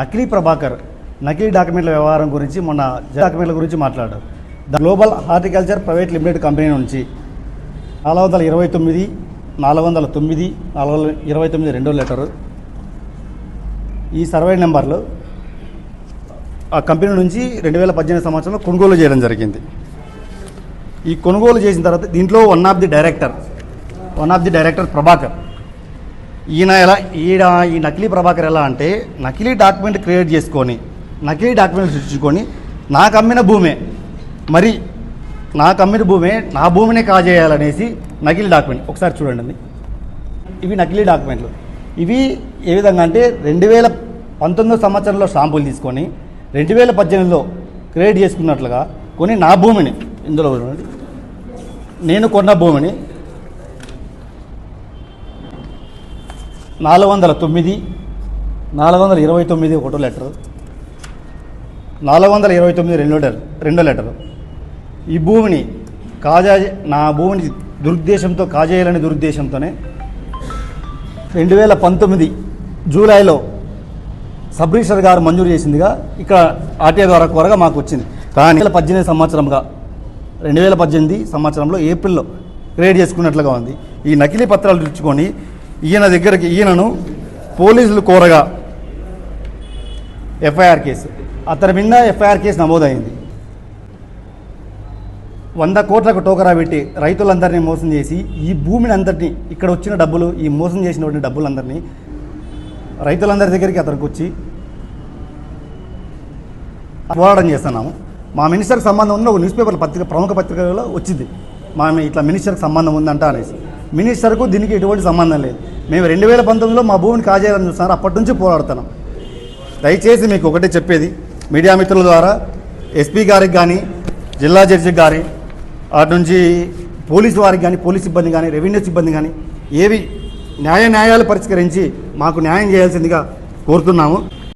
నకిలీ ప్రభాకర్ నకిలీ డాక్యుమెంట్ల వ్యవహారం గురించి మొన్న డాక్యుమెంట్ల గురించి మాట్లాడారు. The global horticulture private limited company నుంచి నాలుగు వందల ఇరవై తొమ్మిది నాలుగు వందల తొమ్మిది నాలుగు వందల ఇరవై తొమ్మిది రెండో లెటరు ఈ సర్వే నెంబర్లు ఆ కంపెనీ నుంచి రెండు వేల పద్దెనిమిది సంవత్సరంలో కొనుగోలు చేయడం జరిగింది. ఈ కొనుగోలు చేసిన తర్వాత దీంట్లో one of the director one of the director Prabhakar ఈయన ఎలా ఈయన ఈ నకిలీ ప్రభాకర్ ఎలా అంటే నకిలీ డాక్యుమెంట్ క్రియేట్ చేసుకొని నకిలీ డాక్యుమెంట్ సృష్టించుకొని నాకు అమ్మిన భూమే. మరి నాకు అమ్మిన భూమే నా భూమినే కాజేయాలనేసి నకిలీ డాక్యుమెంట్. ఒకసారి చూడండి ఇవి నకిలీ డాక్యుమెంట్లు. ఇవి ఏ విధంగా అంటే రెండు వేల పంతొమ్మిదో సంవత్సరంలో షాంపులు తీసుకొని రెండు వేల పద్దెనిమిదిలో క్రియేట్ చేసుకున్నట్లుగా కొన్ని నా భూమిని ఇందులో నేను కొన్న భూమిని నాలుగు వందల తొమ్మిది నాలుగు వందల ఇరవై తొమ్మిది ఒకటో లెటరు నాలుగు వందల ఇరవై తొమ్మిది రెండో లెటర్ రెండో లెటరు. ఈ భూమిని కాజా నా భూమిని దురుద్దేశంతో కాజేయాలనే దురుద్దేశంతోనే రెండు వేల పంతొమ్మిది జూలైలో సబ్ రిజిస్టర్ గారు మంజూరు చేసిందిగా ఇక్కడ ఆర్టీఐ ద్వారా కోరగా మాకు వచ్చింది. కానీ వేల పద్దెనిమిది సంవత్సరంగా రెండు వేల పద్దెనిమిది సంవత్సరంలో ఏప్రిల్లో క్రియేట్ చేసుకున్నట్లుగా ఉంది. ఈ నకిలీ పత్రాలు తెచ్చుకొని ఈయన దగ్గరికి ఈయనను పోలీసులు కోరగా ఎఫ్ఐఆర్ కేసు. అతని మీద ఎఫ్ఐఆర్ కేసు నమోదైంది. వంద కోట్లకు టోకరా పెట్టి రైతులందరినీ మోసం చేసి ఈ భూమిని అందరినీ ఇక్కడ వచ్చిన డబ్బులు ఈ మోసం చేసినటువంటి డబ్బులందరినీ రైతులందరి దగ్గరికి అతనికి వచ్చి పోరాటం చేస్తున్నాము. మా మినిస్టర్కి సంబంధం ఉన్న ఒక న్యూస్ పేపర్ పత్రిక ప్రముఖ పత్రికలో వచ్చింది. మా ఇట్లా మినిస్టర్కి సంబంధం ఉందంట అనేసి. మినిస్టర్కు దీనికి ఎటువంటి సంబంధం లేదు. మేము రెండు వేల పంతొమ్మిదిలో మా భూమిని కాజేయాలని చూస్తున్నారు. అప్పటి నుంచి పోరాడుతున్నాం. దయచేసి మీకు ఒకటే చెప్పేది. మీడియా మిత్రుల ద్వారా ఎస్పీ గారికి కానీ జిల్లా జడ్జి గారి అటు నుంచి పోలీసు వారికి కానీ పోలీస్ సిబ్బంది కానీ రెవెన్యూ సిబ్బంది కానీ ఏవి న్యాయ న్యాయాలు పరిష్కరించి మాకు న్యాయం చేయాల్సిందిగా కోరుతున్నాము.